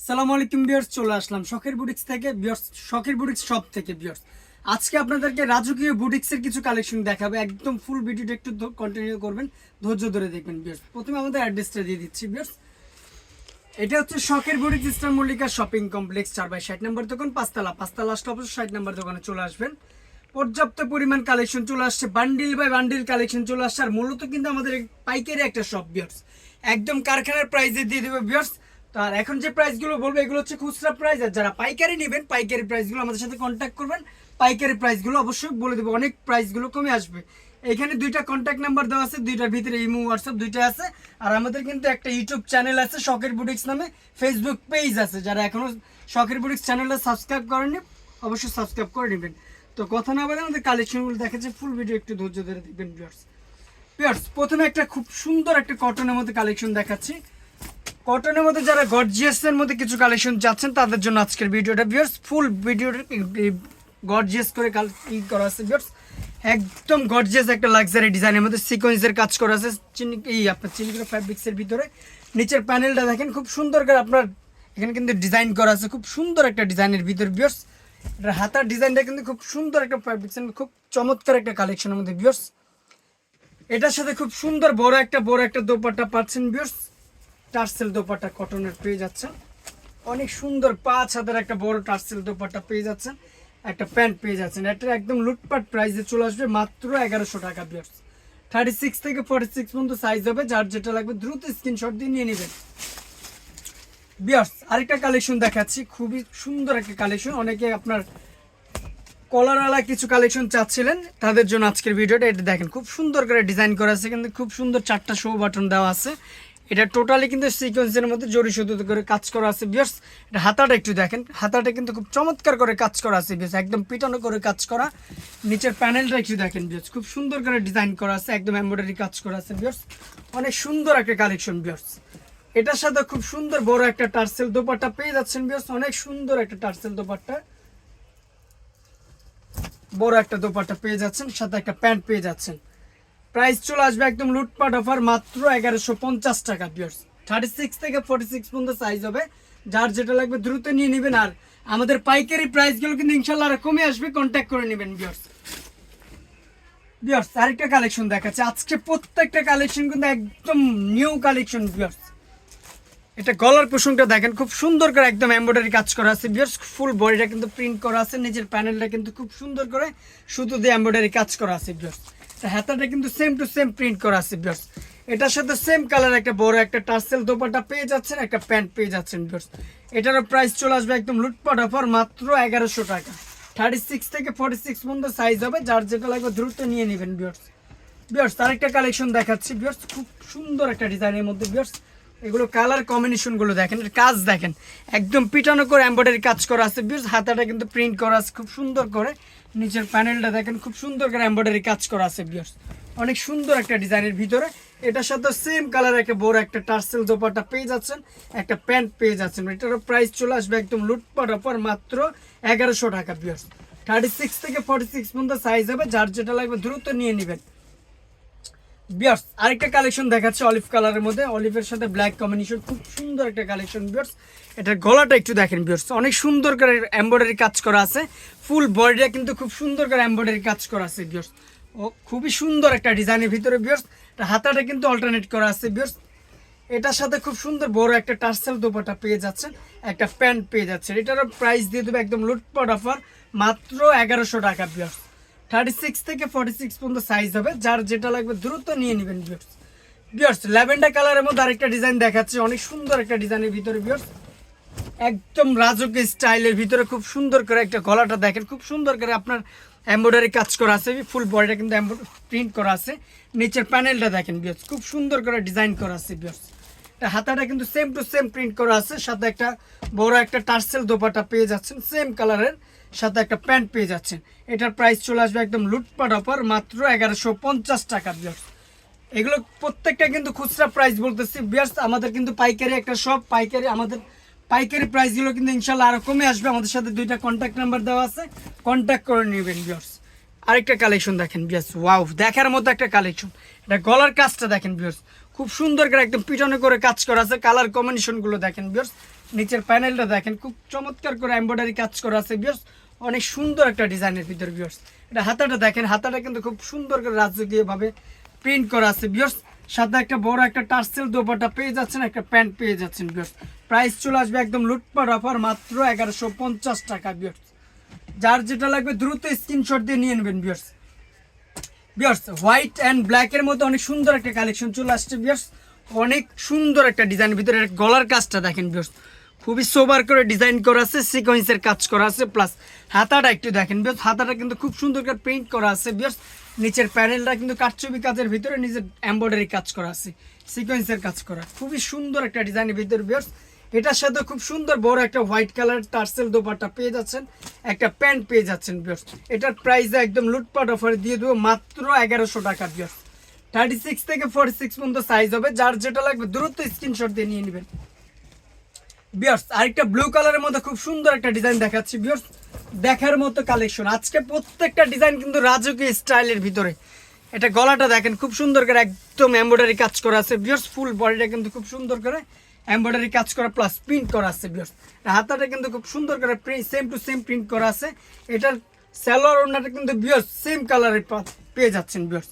সালাম আলাইকুম বিয়ার্স চলে আসলাম শখের বুটিক্স থেকে। বিয়ার্স শখের বুটিক্স শপ থেকে বিয়ার্স আজকে আপনাদেরকে রাজকীয় বুটিক্সের কিছু কালেকশন দেখাবে। একদম ফুল ভিডিওটা একটু কন্টিনিউ করবেন, ধৈর্য ধরে দেখবেন বিয়ার্স প্রথমে আমাদের অ্যাড্রেসটা দিয়ে দিচ্ছি বিয়ার্স এটা হচ্ছে শখের boutiques Eastern Mallika shopping complex চার বাই ষাট নম্বর দোকান, পাঁচতলা। পাঁচতলা স্টপ ষাট নম্বর দোকানে চলে আসবেন। পর্যাপ্ত পরিমাণ কালেকশন চলে আসছে বান্ডিল বাই বান্ডিল কালেকশন চলে আসছে। আর মূলত কিন্তু আমাদের পাইকারি একটা শপ বিয়ার্স একদম কারখানার প্রাইসে দিয়ে দেবে বিয়ার্স আর এখন যে প্রাইসগুলো বলব, এগুলো হচ্ছে খুচরা প্রাইস আর যারা পাইকারি নেবেন, পাইকারি প্রাইসগুলো আমাদের সাথে কন্ট্যাক্ট করবেন। পাইকারি প্রাইসগুলো অবশ্যই বলে দেবো, অনেক প্রাইসগুলো কমে আসবে। এখানে দুইটা কন্ট্যাক্ট নাম্বার দেওয়া আছে, দুইটার ভিতরে ইমো হোয়াটসঅ্যাপ দুইটা আছে। আর আমাদের কিন্তু একটা ইউটিউব চ্যানেল আছে, শখের বুটিক্স নামে। ফেসবুক পেজ আছে, যারা এখনও শখের বুটিক্স চ্যানেলটা সাবস্ক্রাইব করেনি অবশ্যই সাবস্ক্রাইব করে নেবেন। তো কথা না বলে আমাদের কালেকশনগুলো দেখাচ্ছে ফুল ভিডিও একটু ধৈর্য ধরে দেখবেন প্রথমে একটা খুব সুন্দর একটা কটনের মধ্যে কালেকশন দেখাচ্ছি। কটনের মধ্যে যারা গর্জিয়াসের মধ্যে কিছু কালেকশন যাচ্ছেন, তাদের জন্য আজকের ভিডিওটা ভিউয়ার্স ফুল ভিডিওটা গর্জিয়াস করে ই করা আছে ভিউয়ার্স একদম গর্জিয়াস একটা লাক্সারি ডিজাইনের মধ্যে সিকোয়েন্সের কাজ করা আছে, চিনি, এই আপনার চিনিগুলো ফ্যাব্রিক্সের ভিতরে। নিচের প্যানেলটা দেখেন, খুব সুন্দর করে আপনার, এখানে কিন্তু ডিজাইন করা আছে, খুব সুন্দর একটা ডিজাইনের ভিতরে ভিউয়ার্স এটা হাতার ডিজাইনটা কিন্তু খুব সুন্দর একটা ফ্যাব্রিক্স খুব চমৎকার একটা কালেকশনের মধ্যে ভিউয়ার্স এটার সাথে খুব সুন্দর বড় একটা বড় একটা দোপাট্টা পাচ্ছেন ভিউয়ার্স টার্সেল দোপাট্টা কটনের পেয়ে যাচ্ছেন। অনেক সুন্দর পাঁচ হাজার একটা বড় টার্সেল দোপাট্টা পেয়ে যাচ্ছেন। একটা প্যান্ট পেয়ে যাচ্ছেন। এটা একদম লুটপাট প্রাইসে চলে আসবে মাত্র এগারোশো টাকা বিয়ার্স থার্টি সিক্স থেকে ফর্টি সিক্স পর্যন্ত সাইজ হবে। যার যেটা লাগবে দ্রুত স্ক্রিনশট দিয়ে নিয়ে নেবেন। বিয়ার্স আরেকটা কালেকশন দেখাচ্ছি। খুবই সুন্দর একটা কালেকশন অনেকে আপনার কলারওয়ালা কিছু কালেকশন চাচ্ছিলেন। তাদের জন্য আজকের ভিডিওটা এটা দেখেন, খুব সুন্দর করে ডিজাইন করা আছে। কিন্তু খুব সুন্দর চারটা শো বাটন দেওয়া আছে। এটা টোটালি কিন্তু সিকোয়েন্সের মধ্যে জড়ি সুতো করে কাজ করা আছে বিয়ার্স এটা হাতাটা একটু দেখেন। হাতাটা কিন্তু খুব চমৎকার করে কাজ করা আছে বিয়ার্স একদম পিটানো করে কাজ করা। নিচের প্যানেলটা একটু দেখেন বিয়ার্স খুব সুন্দর করে ডিজাইন করা আছে, একদম এমব্রয়ডারি কাজ করা আছে বিয়ার্স অনেক সুন্দর একটা কালেকশন বিয়ার্স এটার সাথে খুব সুন্দর বড় একটা টার্সেল দোপাট্টা পেয়ে যাচ্ছেন বিয়ার্স অনেক সুন্দর একটা টার্সেল দোপাট্টা। বড় একটা দোপাট্টা পেয়ে যাচ্ছেন, সাথে একটা প্যান্ট পেয়ে যাচ্ছেন। প্রাইস চলে আসবে একদম লুটপাট অফার মাত্র এগারোশো পঞ্চাশ টাকা বিয়ার্স থার্টি সিক্স থেকে ফোর্টি সিক্স পর্যন্ত সাইজ হবে। যার যেটা লাগবে দ্রুত নিয়ে নেবেন আর আমাদের পাইকারি প্রাইসগুলো কিন্তু ইনশাল্লাহ আরও কমে আসবে কন্ট্যাক্ট করে নেবেন বিয়ার্স বিয়ার্স আরেকটা কালেকশন দেখাচ্ছে। আজকে প্রত্যেকটা কালেকশন কিন্তু একদম নিউ কালেকশন বিয়ার্স এটা গলার পোষণটা দেখেন, খুব সুন্দর করে একদম এমব্রয়ডারি কাজ করা আছে বিয়ার্স ফুল বডিটা কিন্তু প্রিন্ট করা আছে, নিজের প্যানেলটা কিন্তু খুব সুন্দর করে সুতো দিয়ে এমব্রয়ডারি কাজ করা আছে বিয়ার্স হাতাটা কিন্তু সেম টু সেম প্রিন্ট করা আছে বিয়ার্স এটার সাথে সেম কালার একটা বড় একটা টার্সেল দোপাটা পেয়ে যাচ্ছেন, একটা প্যান্ট পেয়ে যাচ্ছেন বিয়ার্স এটারও প্রাইস চলে আসবে একদম লুটপাট অফার মাত্র এগারোশো টাকা। থার্টি সিক্স থেকে ফর্টি সিক্স পর্যন্ত সাইজ হবে, যার যেটা লাগবে দ্রুত নিয়ে নেবেন বিয়ার্স বিয়ার্স আরেকটা কালেকশন দেখাচ্ছি বিয়ার্স খুব সুন্দর একটা ডিজাইনের মধ্যে বিয়ার্স এগুলো কালার কম্বিনেশনগুলো দেখেন, এর কাজ দেখেন। একদম পিটানো করে এমব্রয়ডারি কাজ করা আছে বিয়ার্স হাতাটা কিন্তু প্রিন্ট করা আছে, খুব সুন্দর করে। নিচের প্যানেলটা দেখেন, খুব সুন্দর করে এম্ব্রয়ডারি কাজ করা আছে বিয়ার্স অনেক সুন্দর একটা ডিজাইনের ভিতরে। এটার সাথে সেম কালার একটা বড় একটা টার্সেল দোপাটা পেয়ে যাচ্ছেন, একটা প্যান্ট পেয়ে যাচ্ছেন। এটারও প্রাইস চলে আসবে একদম লুটপাট অফার মাত্র এগারোশো টাকা বিয়ার্স থার্টি সিক্স থেকে ফর্টি সিক্স পর্যন্ত সাইজ হবে, যার যেটা লাগবে দ্রুত নিয়ে নেবেন। বিয়ার্স আরেকটা কালেকশন দেখাচ্ছে অলিভ কালারের মধ্যে। অলিভের সাথে ব্ল্যাক কম্বিনেশন খুব সুন্দর একটা কালেকশন বিয়ার্স এটার গলাটা একটু দেখেন বিয়ার্স অনেক সুন্দর করে এমব্রয়ডারি কাজ করা আছে। ফুল বডিটা কিন্তু খুব সুন্দর করে এমব্রয়ডারি কাজ করা আছে বিয়ার্স ও, খুবই সুন্দর একটা ডিজাইনের ভিতরে বিয়ার্স হাতাটা কিন্তু অল্টারনেট করা আছে বিয়ার্স এটার সাথে খুব সুন্দর বড় একটা টার্সেল দোপাটা পেয়ে যাচ্ছেন। একটা প্যান্ট পেয়ে যাচ্ছেন। এটারও প্রাইস দিয়ে দেবে একদম লুটপাট অফার মাত্র এগারোশো টাকা বিয়ার্স থার্টি সিক্স থেকে ফর্টি সিক্স পর্যন্ত সাইজ হবে। যার যেটা লাগবে দ্রুত নিয়ে নেবেন বিয়ার্স বিয়ার্স ল্যাভেন্ডার কালারের মধ্যে আরেকটা ডিজাইন দেখাচ্ছে। অনেক সুন্দর একটা ডিজাইনের ভিতরে বিয়ার্স একদম রাজকীয় স্টাইলের ভিতরে খুব সুন্দর করে একটা গলাটা দেখেন। খুব সুন্দর করে আপনার এমব্রয়ডারি কাজ করা আছে। ফুল বডিটা কিন্তু প্রিন্ট করা আছে। নিচের প্যানেলটা দেখেন বিয়ার্স খুব সুন্দর করে ডিজাইন করা আছে বিয়ার্স হাতাটা কিন্তু সেম টু সেম প্রিন্ট করা আছে। সাথে একটা বড় একটা টার্সেল দোপাটা পেয়ে যাচ্ছেন। সেম কালারের সাথে একটা প্যান্ট পেয়ে যাচ্ছেন। এটার প্রাইস চলে আসবে একদম লুটপাট অফার, মাত্র এগারোশো পঞ্চাশ টাকা বিয়ার্স এগুলো প্রত্যেকটা কিন্তু খুচরা প্রাইস বলতেছি। বিয়ার্স আমাদের কিন্তু পাইকারি একটা সব পাইকারি আমাদের পাইকারি প্রাইসগুলো কিন্তু ইনশাল্লাহ আরও কমে আসবে। আমাদের সাথে দুইটা কন্ট্যাক্ট নাম্বার দেওয়া আছে। কন্ট্যাক্ট করে নেবেন বিয়ার্স আরেকটা কালেকশন দেখেন বিয়ার্স ওয়াও দেখার মতো একটা কালেকশন এটা গলার কাজটা দেখেন বিয়ার্স খুব সুন্দর করে একদম পিছনে করে কাজ করা আছে। কালার কম্বিনেশনগুলো দেখেন বিয়ার্স নিচের প্যানেলটা দেখেন, খুব চমৎকার করে এমব্রয়ডারি কাজ করা আছে বিয়ার্স অনেক সুন্দর একটা ডিজাইনের ভিতর বিয়ার্স এটা হাতাটা দেখেন, হাতাটা কিন্তু খুব সুন্দর করে রাজকীয় ভাবে প্রিন্ট করা আছে বিয়ার্স সাথে একটা বড় একটা টার্সেল দোপাটা পেয়ে যাচ্ছেন, একটা প্যান্ট পেয়ে যাচ্ছেন বিয়ার্স প্রাইস চলে আসবে একদম লুটপাট অফার মাত্র এগারোশো পঞ্চাশ টাকা বিয়ার্স যার যেটা লাগবে দ্রুত স্ক্রিনশট দিয়ে নিয়ে নেবেন বিয়ার্স বিয়ার্স হোয়াইট অ্যান্ড ব্ল্যাকের মধ্যে অনেক সুন্দর একটা কালেকশন চলে আসছে বিয়ার্স অনেক সুন্দর একটা ডিজাইনের ভিতরে গলার কাজটা দেখেন বিয়ার্স খুবই সোবার করে ডিজাইন করা আছে সিকোয়েন্সের কাজ করা আছে প্লাস হাতাটা একটু দেখেন বিয়ার্স হাতাটা কিন্তু খুব সুন্দর করে পেইন্ট করা আছে বিয়ার্স নিচের প্যানেলটা কিন্তু কাঠছবি কাজের ভিতরে নিজের এমব্রয়ডারি কাজ করা আছে সিকোয়েন্সের কাজ করা। খুবই সুন্দর একটা ডিজাইনের ভিতরে বিয়ার্স এটার সাথে খুব সুন্দর বড় একটা হোয়াইট কালার টার্সেল দোপাট্টা পেয়ে যাচ্ছেন। একটা প্যান্ট পেয়ে যাচ্ছেন বিয়ার্স এটার প্রাইস একদম লুটপাট অফারে দিয়ে দেবো মাত্র এগারোশো টাকা বিয়ার্স থার্টি সিক্স থেকে ফোর্টি সিক্স পর্যন্ত সাইজ হবে। যার যেটা লাগবে দ্রুত স্ক্রিনশট দিয়ে নিয়ে নেবেন। বিয়ার্স আরেকটা ব্লু কালারের মধ্যে খুব সুন্দর একটা ডিজাইন দেখাচ্ছি বিয়ার্স দেখার মতো কালেকশন আজকে প্রত্যেকটা ডিজাইন কিন্তু রাজকীয় স্টাইলের ভিতরে। এটা গলাটা দেখেন, খুব সুন্দর করে একদম এমব্রয়ডারি কাজ করা আছে। বিয়ার্স ফুল বডিটা কিন্তু খুব সুন্দর করে এমব্রয়ডারি কাজ করা প্লাস প্রিন্ট করা আছে বিয়ার্স হাতাটা কিন্তু খুব সুন্দর করে print same to same print করা আছে। এটার স্যালোয়ার ওনাটা কিন্তু বিয়ার্স সেম কালারের পেয়ে যাচ্ছেন বিয়ার্স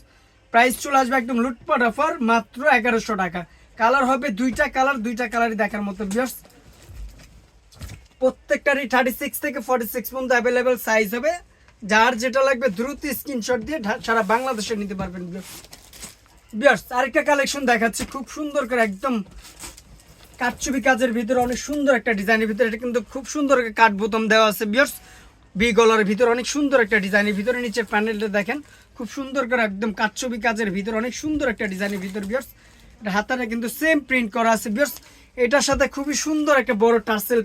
প্রাইস চলে আসবে একদম লুটপাট অফার মাত্র এগারোশো টাকা। কালার হবে দুইটা কালার দুইটা কালারই দেখার মতো বিয়ার্স প্রত্যেকটারই থার্টি সিক্স থেকে ফর্টি সিক্স পর্যন্ত অ্যাভেলেবেল সাইজ হবে। যার যেটা লাগবে দ্রুত স্ক্রিনশট দিয়ে সারা বাংলাদেশে নিতে পারবেন বিয়ার্স আরেকটা কালেকশন দেখাচ্ছি, খুব সুন্দর করে একদম কাঠছবি কাজের ভিতরে অনেক সুন্দর একটা ডিজাইনের ভিতরে, এটা কিন্তু খুব সুন্দর কাঠ বোতাম দেওয়া আছে, বিয়ার্স। বি গলারের ভিতরে অনেক সুন্দর একটা ডিজাইনের ভিতরে নিচের প্যানেলটা দেখেন, খুব সুন্দর করে একদম কাঠছবি কাজের ভিতরে অনেক সুন্দর একটা ডিজাইনের ভিতরে, বিয়ার্স। এটা হাতাটা কিন্তু সেম প্রিন্ট করা আছে, বিয়ার্স। এটার সাথে খুবই সুন্দর একটা বড় টার্সেল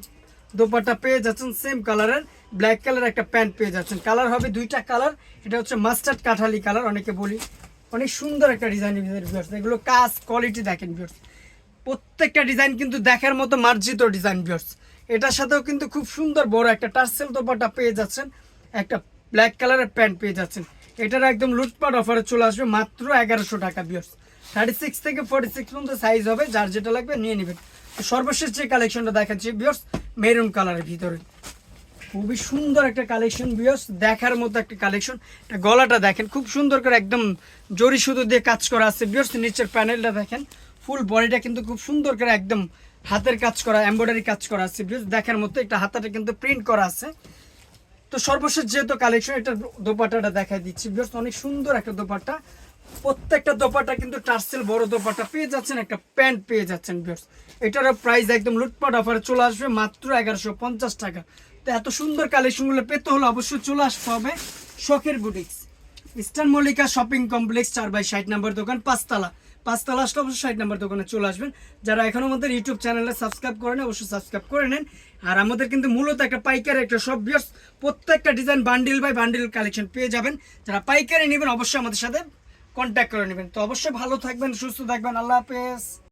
দোপাটা পেয়ে যাচ্ছেন সেম কালারের ব্ল্যাক কালার একটা প্যান্ট পেয়ে যাচ্ছেন। কালার হবে দুইটা কালার এটা হচ্ছে মাস্টার্ড কাঠালি কালার অনেকে বলি। অনেক সুন্দর একটা ডিজাইনের ভিতরে, বিয়ার্স। এগুলো কাজ কোয়ালিটি দেখেন, বিয়ার্স। প্রত্যেকটা ডিজাইন কিন্তু দেখার মতো মার্জিত ডিজাইন বিয়ার্স এটার সাথেও কিন্তু খুব সুন্দর বড় একটা টার্সেল দোপাটা পেয়ে যাচ্ছেন। একটা ব্ল্যাক কালারের প্যান্ট পেয়ে যাচ্ছেন। এটার একদম লুটপাট অফারে চলে আসবে মাত্র এগারোশো টাকা বিয়ার্স থার্টি সিক্স থেকে ফোর্টি সিক্স পর্যন্ত সাইজ হবে, যার যেটা লাগবে নিয়ে নেবেন। সর্বশেষ যে কালেকশনটা দেখাচ্ছি বিয়ার্স মেরুন কালারের ভিতরে। খুবই সুন্দর একটা কালেকশন বিয়স দেখার মতো একটা কালেকশন গলাটা দেখেন, খুব সুন্দর করে একদম জরি সুতো দিয়ে কাজ করা আছে বিয়স নিচের প্যানেলটা দেখেন। ফুল বডিটা কিন্তু খুব সুন্দর করে একদম হাতের কাজ করা এমব্রয়ডারি কাজ করা আছে দেখার মতো একটা হাতাটা কিন্তু প্রিন্ট করা আছে। তো সর্বশেষ যেহেতু কালেকশন এটা দোপাটাটা দেখাই দিচ্ছি। বিয়স অনেক সুন্দর একটা দোপাট্টা। প্রত্যেকটা দোপাটা কিন্তু টার্সেল বড় দোপাটা পেয়ে যাচ্ছেন, একটা প্যান্ট পেয়ে যাচ্ছেন বিয়স এটারও প্রাইস একদম লুটপাট অফারে চলে আসবে, মাত্র এগারোশো পঞ্চাশ টাকা। তো এত সুন্দর কালেকশনগুলো পেতে হলে অবশ্যই চলে আসতে হবে শখের boutiques Eastern Mallika shopping complex, চার বাই ষাট নম্বর দোকান, পাঁচতলা। পাঁচতলা আসলে অবশ্যই ষাট নাম্বার দোকানে চলে আসবেন। যারা এখনও আমাদের ইউটিউব চ্যানেলে সাবস্ক্রাইব করে করেন অবশ্যই সাবস্ক্রাইব করে নেন। আর আমাদের কিন্তু মূলত একটা পাইকারি একটা সব বিয়ার্স প্রত্যেকটা design bundle by bundle collection পেয়ে যাবেন। যারা পাইকারি নেবেন, অবশ্যই আমাদের সাথে কন্ট্যাক্ট করে নেবেন। তো অবশ্যই ভালো থাকবেন, সুস্থ থাকবেন, আল্লাহ হাফেজ।